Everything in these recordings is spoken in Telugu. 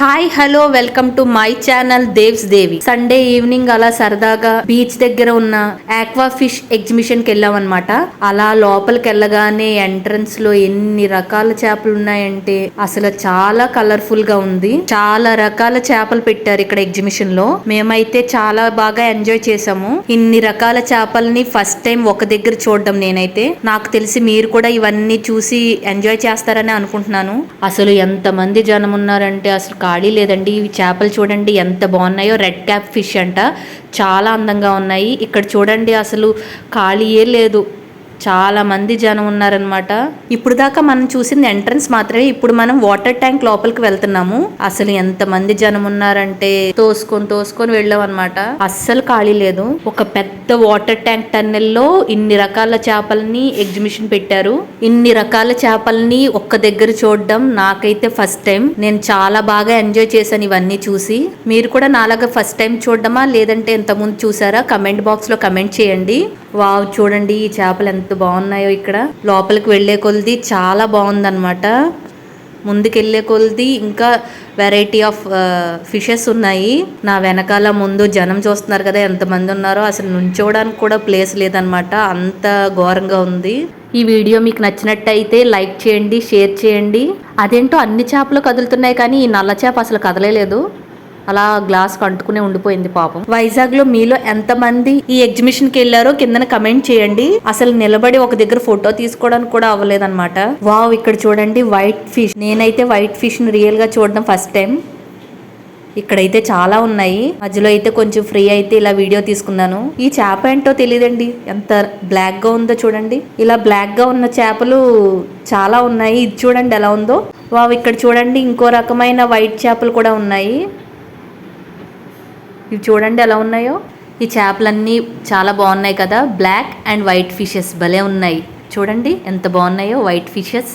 Hi hello welcome to my channel Devs Devi. Sunday evening అలా సరదాగా బీచ్ దగ్గర ఉన్న ఆక్వా ఫిష్ ఎగ్జిబిషన్కి వెళ్ళాం అనమాట అలా లోపలికి వెళ్ళగానే ఎంట్రన్స్లో ఎన్ని రకాల చేపలు ఉన్నాయంటే అసలు చాలా కలర్ఫుల్గా ఉంది. చాలా రకాల చేపలు పెట్టారు ఇక్కడ ఎగ్జిబిషన్లో. మేమైతే చాలా బాగా ఎంజాయ్ చేసాము ఇన్ని రకాల చేపల్ని ఫస్ట్ టైం ఒక దగ్గర చూడడం నేనైతే. నాకు తెలిసి మీరు కూడా ఇవన్నీ చూసి ఎంజాయ్ చేస్తారని అనుకుంటున్నాను. అసలు ఎంత మంది జనం ఉన్నారంటే అసలు ఖాళీ లేదండి. ఇవి చేపలు చూడండి ఎంత బాగున్నాయో. రెడ్ క్యాప్ ఫిష్ అంట. చాలా అందంగా ఉన్నాయి. ఇక్కడ చూడండి అసలు ఖాళీయే లేదు. చాలా మంది జనం ఉన్నారనమాట ఇప్పుడు దాకా మనం చూసింది ఎంట్రన్స్ మాత్రమే. ఇప్పుడు మనం వాటర్ ట్యాంక్ లోపలికి వెళ్తున్నాము. అసలు ఎంత మంది జనం ఉన్నారంటే తోసుకొని తోసుకొని వెళ్ళాం అనమాట అస్సలు ఖాళీ లేదు. ఒక పెద్ద వాటర్ ట్యాంక్ టన్నెల్లో ఇన్ని రకాల చేపల్ని ఎగ్జిబిషన్ పెట్టారు. ఇన్ని రకాల చేపల్ని ఒక్క దగ్గర చూడడం నాకైతే ఫస్ట్ టైం. నేను చాలా బాగా ఎంజాయ్ చేశాను ఇవన్నీ చూసి. మీరు కూడా నాలాగా ఫస్ట్ టైం చూడడమా? లేదంటే ఇంతకుముందు చూసారా? కమెంట్ బాక్స్లో కమెంట్ చేయండి. వావ్ చూడండి ఈ చేపలు ఎంత బాగున్నాయో ఇక్కడ. లోపలికి వెళ్ళే కొలది చాలా బాగుందన్నమాట. ముందుకెళ్ళే కొలది ఇంకా వెరైటీ ఆఫ్ ఫిషెస్ ఉన్నాయి. నా వెనకాల ముందు జనం చూస్తున్నారు కదా ఎంతమంది ఉన్నారో అసలు నుంచోవడానికి కూడా ప్లేస్ లేదనమాట అంత ఘోరంగా ఉంది. ఈ వీడియో మీకు నచ్చినట్టయితే లైక్ చేయండి షేర్ చేయండి. అదేంటో అన్ని చేపలు కదులుతున్నాయి కానీ ఈ నల్ల చేప అసలు కదలలేదు. అలా గ్లాస్ కంటుకునే ఉండిపోయింది పాపం. వైజాగ్లో మీలో ఎంతమంది ఈ ఎగ్జిబిషన్కి వెళ్ళారో కిందన కమెంట్ చేయండి. అసలు నిలబడి ఒక దగ్గర ఫోటో తీసుకోవడానికి కూడా అవ్వలేదన్నమాట. వావ్ ఇక్కడ చూడండి వైట్ ఫిష్ నేనైతే వైట్ ఫిష్ని రియల్గా చూడడం ఫస్ట్ టైం ఇక్కడైతే చాలా ఉన్నాయి. మధ్యలో అయితే కొంచెం ఫ్రీ అయితే ఇలా వీడియో తీసుకున్నాను. ఈ చేప ఏంటో తెలియదండి ఎంత బ్లాక్గా ఉందో చూడండి. ఇలా బ్లాక్గా ఉన్న చేపలు చాలా ఉన్నాయి. ఇది చూడండి ఎలా ఉందో. వావ్ ఇక్కడ చూడండి ఇంకో రకమైన వైట్ చేపలు కూడా ఉన్నాయి. ఇవి చూడండి ఎలా ఉన్నాయో. ఈ చేపలన్నీ చాలా బాగున్నాయి కదా. బ్లాక్ అండ్ వైట్ ఫిషెస్ భలే ఉన్నాయి. చూడండి ఎంత బాగున్నాయో వైట్ ఫిషెస్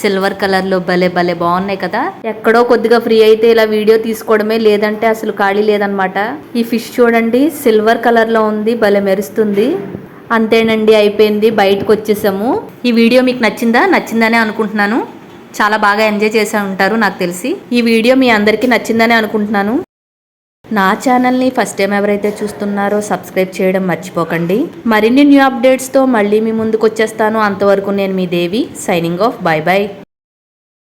సిల్వర్ కలర్లో భలే భలే బాగున్నాయి కదా. ఎక్కడో కొద్దిగా ఫ్రీ అయితే ఇలా వీడియో తీసుకోవడమే లేదంటే అసలు ఖాళీ లేదనమాట ఈ ఫిష్ చూడండి సిల్వర్ కలర్లో ఉంది భలే మెరుస్తుంది. అంతేనండి అయిపోయింది బయటకు వచ్చేసాము. ఈ వీడియో మీకు నచ్చిందా? నచ్చిందనే అనుకుంటున్నాను. చాలా బాగా ఎంజాయ్ చేసే ఉంటారు నాకు తెలిసి. ఈ వీడియో మీ అందరికీ నచ్చిందనే అనుకుంటున్నాను. నా ఛానల్ని ఫస్ట్ టైం ఎవరైతే చూస్తున్నారో సబ్స్క్రైబ్ చేయడం మర్చిపోకండి. మరిన్ని న్యూ అప్డేట్స్తో మళ్ళీ మీ ముందుకు వచ్చేస్తాను అంతవరకు నేను మీ Devi signing off. Bye bye